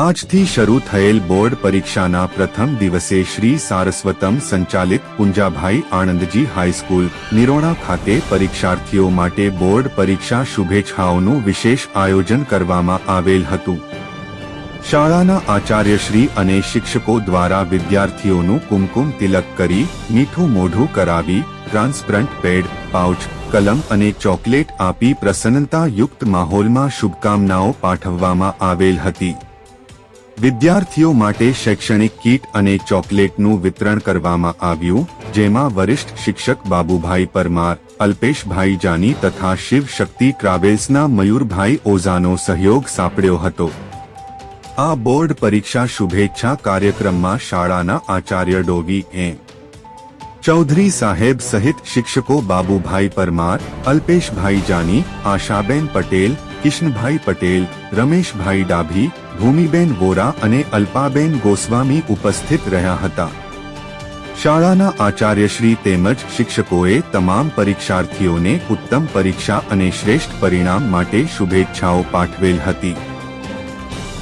આજથી શરૂ થયેલ બોર્ડ પરીક્ષાના પ્રથમ દિવસે શ્રી સારસ્વતમ સંચાલિત પુંજાભાઈ આણંદજી હાઈસ્કૂલ, નિરોણા ખાતે પરીક્ષાર્થીઓ માટે બોર્ડ પરીક્ષા શુભેચ્છાઓનું વિશેષ આયોજન કરવામાં આવેલ હતું. શાળાના આચાર્યશ્રી અને શિક્ષકો દ્વારા વિદ્યાર્થીઓનું કુમકુમ તિલક કરી, મીઠું મોઢું કરાવી, ટ્રાન્સપરન્ટ પેડ, પાઉચ, કલમ અને ચોકલેટ આપી પ્રસન્નતાયુક્ત માહોલમાં શુભકામનાઓ પાઠવવામાં આવેલ હતી. વિદ્યાર્થીઓ માટે શૈક્ષણિક કીટ અને ચોકલેટનું વિતરણ કરવામાં આવ્યું, જેમાં વરિષ્ઠ શિક્ષક બાબુભાઈ પરમાર, અલ્પેશભાઈ જાની તથા શિવ શક્તિ ટ્રાવેલ્સના મયુરભાઈ ઓઝાનો સહયોગ સાંપડ્યો હતો. આ બોર્ડ પરીક્ષા શુભેચ્છા કાર્યક્રમમાં શાળાના આચાર્ય ડોવી એ. ચૌધરી સાહેબ સહિત શિક્ષકો બાબુભાઈ પરમાર, અલ્પેશભાઈ જાની, આશાબેન પટેલ કિશનભાઈ પટેલ, રમેશભાઈ ડાભી, ભૂમિબેન વોરા અને અલ્પાબેન ગોસ્વામી ઉપસ્થિત રહ્યા હતા. શાળાના આચાર્યશ્રી તેમજ શિક્ષકોએ તમામ પરીક્ષાર્થીઓને ઉત્તમ પરીક્ષા અને શ્રેષ્ઠ પરિણામ માટે શુભેચ્છાઓ પાઠવેલ હતી.